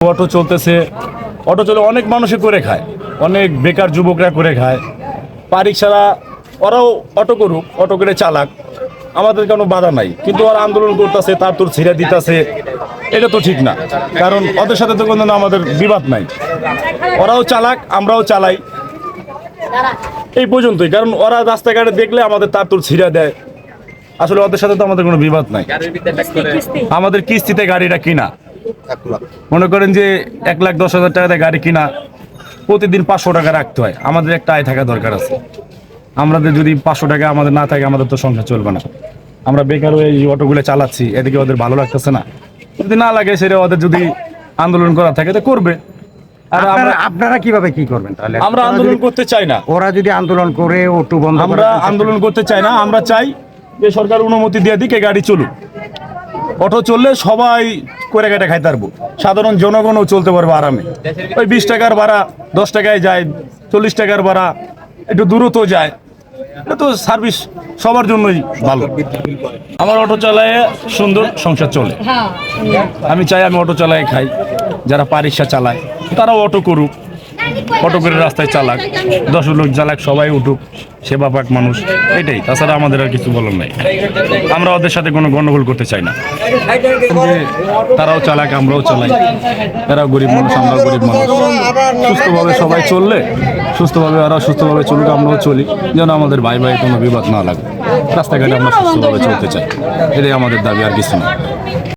Auto চলতেছে। Auto চলে অনেক মানুষে করে খায়। অনেক বেকার যুবকরা করে খায়। পারিক ছাড়া ওরাও অটো করুক, অটো করে চালাক। আমাদের কোনো বাধা নাই। কিন্তু ওরা আন্দোলন করতেছে, তার তোর ছিঁড়ে দিতেছে। এটা তো ঠিক না। কারণ ওদের সাথে তো কোনো আমাদের বিবাদ নাই। ওরাও চালাক, আমরাও চালাই। এই পর্যন্তই। কারণ ওরা রাস্তাঘাটে দেখলে আমাদের তার তোর ছিঁড়ে দেয়। আসলে ওদের সাথে তো আমাদের কোনো বিবাদ নাই। আমাদের কিস্তিতে গাড়িটা কিনা। মনে করেন যে এক লাখ দশ হাজার টাকাতে গাড়ি কিনা প্রতিদিন পাঁচশো টাকা রাখতে হয়। আমাদের একটা আয় থাকা দরকার আছে। আমাদের যদি পাঁচশো টাকা আমাদের না থাকে আমাদের তো সংসার চলবে না। আমরা বেকার হয়ে এই অটোগুলো চালাচ্ছি এদিকে ওদের ভালো লাগতেছে না। যদি না লাগে সেটা ওদের যদি আন্দোলন করা থাকে তো করবে। আর আপনারা আপনারা কীভাবে কি করবেন তাহলে? আমরা আন্দোলন করতে চাই না। ওরা যদি আন্দোলন করে ওটু বন্ধ আমরা আন্দোলন করতে চাই না। আমরা চাই যে সরকার অনুমতি দিয়ে দিকে গাড়ি চলুক। অটো চললে সবাই করে কেটে খাইতে পারব। সাধারণ জনগণও চলতে পারবে আরামে। ওই বিশ টাকার ভাড়া দশ টাকায় যায় চল্লিশ টাকার ভাড়া একটু দূরত্ব যায়। এটা তো সার্ভিস সবার জন্যই ভালো। আমার অটো চালায় সুন্দর সংসার চলে। আমি চাই আমি অটো চালাই খাই যারা পারিসা চালায় তারাও অটো করুক। অটো করে রাস্তায় চালাক। দশ লোক চালাক, সবাই উঠুক, সেবা পাক মানুষ, এটাই। তাছাড়া আমাদের আর কিছু বলার নাই। আমরা ওদের সাথে কোনো গণ্ডগোল করতে চাই না। তারাও চালাক, আমরাও চালাই। তারাও গরিব মানুষ, আমরাও গরিব মানুষ। সুস্থভাবে সবাই চললে, সুস্থভাবে ওরা সুস্থভাবে চলুক, আমরাও চলি। যেন আমাদের ভাই ভাই কোনো বিবাদ না লাগে। রাস্তাঘাটে আমরা সুস্থভাবে চলতে চাই। এটাই আমাদের দাবি, আর কিছু না।